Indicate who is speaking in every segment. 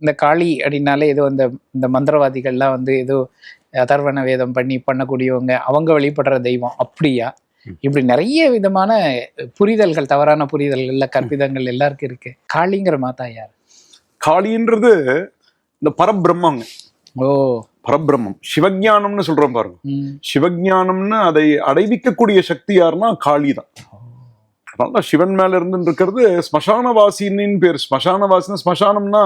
Speaker 1: இந்த காளி அப்படின்னாலே ஏதோ இந்த இந்த மந்திரவாதிகள்லாம் வந்து ஏதோ அதர்வன வேதம் பண்ணி பண்ணக்கூடியவங்க அவங்க வழிபடுற தெய்வம். அப்படியா? இப்படி நிறைய விதமான புரிதல்கள் தவறான புரிதல்கள்ல கற்பிதங்கள் எல்லாருக்கும் இருக்கு. காளிங்கிற மாதா யார்?
Speaker 2: காளின்றது இந்த பரபிரம்மங்க.
Speaker 1: ஓ.
Speaker 2: பரபிரம்மம். சிவஞானம்னு சொல்றோம் பாருங்க.
Speaker 1: ம்.
Speaker 2: சிவஞானம்னு அதை அடைவிக்கக்கூடிய சக்தி யாருன்னா காளி தான் அதனால சிவன் மேல இருந்து இருக்கிறது ஸ்மசானவாசின்னு பேர். ஸ்மசானவாசின்னு ஸ்மசானம்னா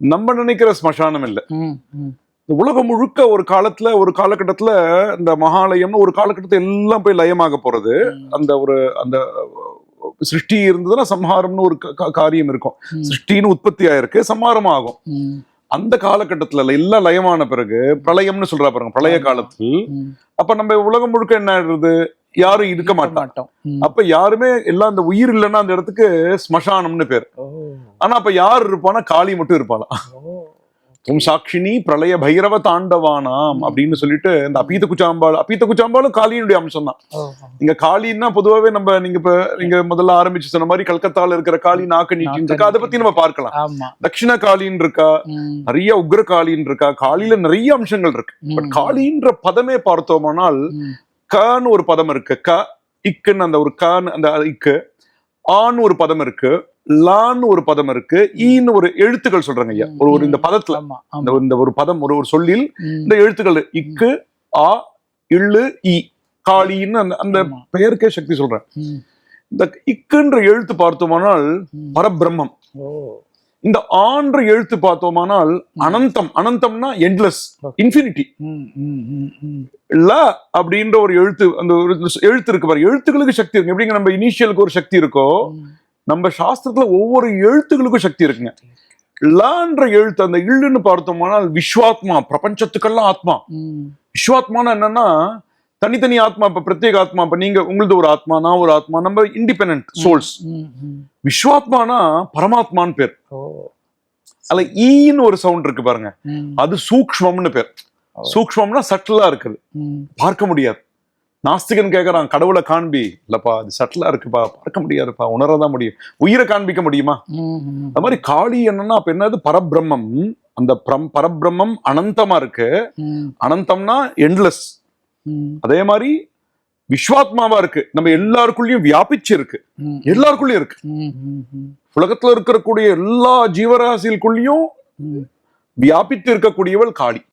Speaker 2: நம்ம நினைக்கிற ஸ்மசானம் இல்லை. இந்த உலகம் முழுக்க ஒரு காலத்துல ஒரு காலகட்டத்துல இந்த மகாலயம்னு ஒரு காலகட்டத்துல எல்லாம் போய் லயமாக போறது அந்த ஒரு அந்த சிருஷ்டி இருந்ததுன்னா சம்ஹாரம்னு ஒரு காரியம் இருக்கும். சிருஷ்டின்னு உற்பத்தி ஆயிருக்கு சம்ஹாரம் ஆகும் அந்த காலகட்டத்துல எல்லாம் லயமான பிறகு பிரளயம்னு சொல்றா பாருங்க பிரளய. காலத்தில். அப்ப நம்ம உலகம் முழுக்க என்ன ஆயிடுறது யாரும் இருக்க
Speaker 1: மாட்டோம்.
Speaker 2: அப்ப யாருமே எல்லாம் அந்த உயிர் இல்லைன்னா அந்த இடத்துக்கு ஸ்மசானம்னு பேர். ஆனா அப்ப யார் இருப்பானா? காளி மட்டும் இருப்பாளா. தும் சாட்சினி பிரளய பைரவ தாண்டவானாம் அப்படின்னு சொல்லிட்டு இந்த அப்பீத குச்சாம்பாள் அப்பீத குச்சாம்பாளும் காளியினுடைய அம்சம் தான்.
Speaker 1: ஓ,
Speaker 2: இங்க காளின்னா பொதுவாவே நம்ம நீங்க இப்ப நீங்க முதல்ல ஆரம்பிச்சு சொன்ன மாதிரி கல்கத்தால இருக்கிற காளி நாக்கு நீட்டின்னு இருக்கா? அதை பத்தி நம்ம பார்க்கலாம். தட்சிண காளின்னு இருக்கா? நிறைய உக்ர காளின்னு இருக்கா? காளியில நிறைய அம்சங்கள் இருக்கு. பட். காளின்ற பதமே பார்த்தோமானால். கன்னு ஒரு பதம் இருக்கு. க இக்குன்னு அந்த ஒரு கன்னு அந்த இக்கு. ஆன்னு ஒரு பதம் இருக்கு. லான்னு ஒரு பதம் இருக்கு. ஈன்னு ஒரு எழுத்துக்கள் சொல்றாங்க ஐயா. ஒரு ஒரு இந்த பதத்துல.
Speaker 1: ஆமா
Speaker 2: இந்த ஒரு- பதம் ஒரு ஒரு சொல்லில். இந்த எழுத்துக்கள் இக்கு ஆ இள்ளு இ காளின்னு அந்த அந்த. பெயருக்கே சக்தி சொல்றேன். இந்த இக்குன்ற எழுத்து பார்த்தோமானால். பரபிரம்மம்.
Speaker 1: ஓ.
Speaker 2: இந்த ஆன்ற எழுத்து பார்த்தோமானால் அனந்தம். அனந்தம்னா எண்ட்லெஸ்
Speaker 1: Okay.
Speaker 2: இன்ஃபினிட்டி. ல அப்படின்ற ஒரு எழுத்து அந்த ஒரு எழுத்து இருக்கு பாரு. எழுத்துக்களுக்கு சக்தி இருக்கு எப்படிங்க நம்ம இனிஷியலுக்கு ஒரு சக்தி இருக்கோ. நம்ம சாஸ்திரத்துல ஒவ்வொரு எழுத்துக்களுக்கும் சக்தி இருக்குங்க. லான்ற எழுத்து அந்த இள்ளுன்னு பார்த்தோம்னால் விஸ்வாத்மா பிரபஞ்சத்துக்கெல்லாம் ஆத்மா. விஸ்வாத்மானா என்னன்னா தனித்தனி ஆத்மா இப்ப பிரத்யேக ஆத்மா இப்ப நீங்க உங்களது ஒரு ஆத்மா நான் ஒரு ஆத்மா நம்ம இண்டிபெண்டன்ட் சோல்ஸ். விஸ்வாத்மானா பரமாத்மான்னு பேர்.
Speaker 1: ஓ.
Speaker 2: அதுல ஈன்னு ஒரு சவுண்ட் இருக்கு பாருங்க. அது சூக்ஷ்மம்னு பேர்.
Speaker 1: ஓ.
Speaker 2: சூக்ஷ்மம்னா சட்டிலா இருக்குது. பார்க்க முடியாது. நாஸ்திகன் கேக்குறான் கடவுளை காண்பி. இல்லப்பா அது சட்டிலா இருக்குப்பா பார்க்க முடியாதுப்பா உணரதான் முடியும். உயிரை காண்பிக்க முடியுமா. அது மாதிரி காளி என்னன்னா அப்ப என்னது? பரபிரம்மம். அந்த பிரம் பரபிரம்மம் அனந்தமா இருக்கு. அனந்தம்னா எண்ட்லெஸ் அதே மாதிரி விஸ்வாத்மாவா இருக்கு நம்ம எல்லாருக்குள்ளயும் வியாபிச்சு இருக்கு. எல்லாருக்குள்ளயும் இருக்கு. உலகத்துல இருக்கக்கூடிய எல்லா ஜீவராசிகளுக்குள்ளயும். வியாபித்து இருக்கக்கூடியவள் காளி